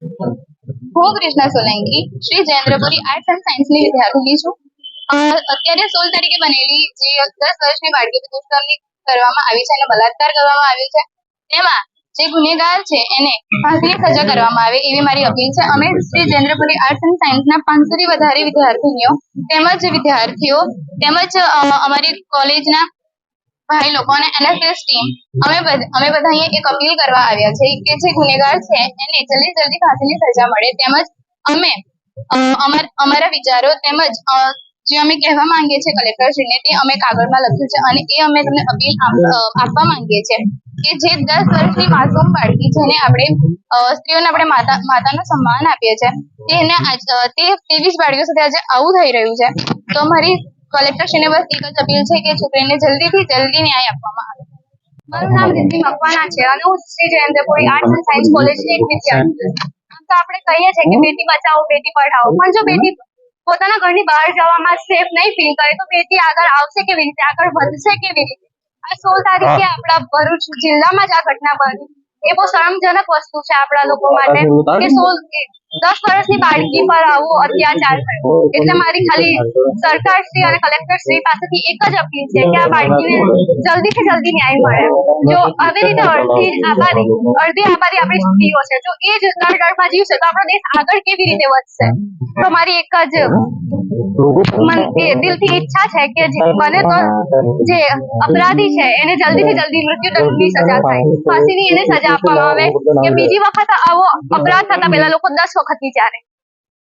હું Krishna Solanki. Shri Jayendrapuri arts and સાયન્સની વિદ્યાર્થીની છું. અત્યારે સોળ તારીખે બનેલી જે દસ વર્ષની બાળકી દુષ્કર્મની કરવામાં આવી છે અને બલાત્કાર કરવામાં આવ્યો છે. તેમાં જે ગુનેગાર છે, એને ફાંસીની સજા કરવામાં આવે એવી મારી અપીલ છે. અમે શ્રી જેન્દ્રપુરી આર્ટ્સ એન્ડ સાયન્સના પાંચસોથી વધારે વિદ્યાર્થીનીઓ, તેમજ વિદ્યાર્થીઓ, તેમજ અમારી કોલેજના ભાઈ લોકો અને એનએફએસ ટીમ અમે અમે બધા અહીંયા એક અપીલ કરવા આવ્યા છે કે જે ગુનેગાર છે એને જલ્દી જલ્દી ફાંસીની સજા મળે. તેમજ અમે અમાર વિચારો તેમજ જે અમે કહેવા માંગીએ છીએ કલેક્ટરશ્રીને તે અમે કાગળમાં લખ્યું છે અને એ અમે તમને અપીલ આપવા માંગીએ છીએ કે જે દસ વર્ષની માસૂમ બાળકી જેને આપણે સ્ત્રીઓને આપણે માતા, માતાનું સન્માન આપીએ છીએ તેને તે ત્રેવીસ બાળકીઓ સાથે આજે આવું થઈ રહ્યું છે. તો મારી કલેક્ટરશ્રીને બસ એક જ અપીલ છે કે છોકરીને જલ્દીથી જલ્દી ન્યાય આપવામાં આવે. મારું નામ રિદ્ધિ મકવાના છે અને હું Shri Jayantpuri arts and science કોલેજની એક વિદ્યાર્થી છું. તો આપણે કહીએ છીએ કે બેટી બચાવો બેટી પઢાવો. પણ જો બેટી પોતાના ઘરની બહાર જવામાં સેફ નહીં ફીલ કરે તો બેટી આગળ આવશે કેવી રીતે? આગળ વધશે કેવી રીતે? આ સોળ તારીખે આપણા ભરૂચ જિલ્લામાં જ આ ઘટના બની. એ બહુ શરમજનક વસ્તુ છે આપણા લોકો માટે કે સોળ દસ વર્ષની બાળકી પર આવો અત્યાચાર થયો. એટલે મારી ખાલી સરકારશ્રી અને કલેક્ટરશ્રી પાસેથી એક જ અપીલ છે કે આ બાળકીને જલ્દીથી જલ્દી ન્યાય મળે. જો આવી રીતે અડધી આબાદી અડધી આબાદી આપણી સ્ત્રીઓ છે, જો એ જ ડર જીવશે, તો આપણો દેશ આગળ કેવી રીતે વધશે? તો મારી એક જ મન દિલથી ઈચ્છા છે કે બને તો જે અપરાધી છે, એને જલ્દીથી જલ્દી મૃત્યુદંડની સજા થાય. ફાંસીની એને સજા આપવામાં આવે કે બીજી વખત આવો અપરાધ થતા પહેલા લોકો દસ વખત વિચારે.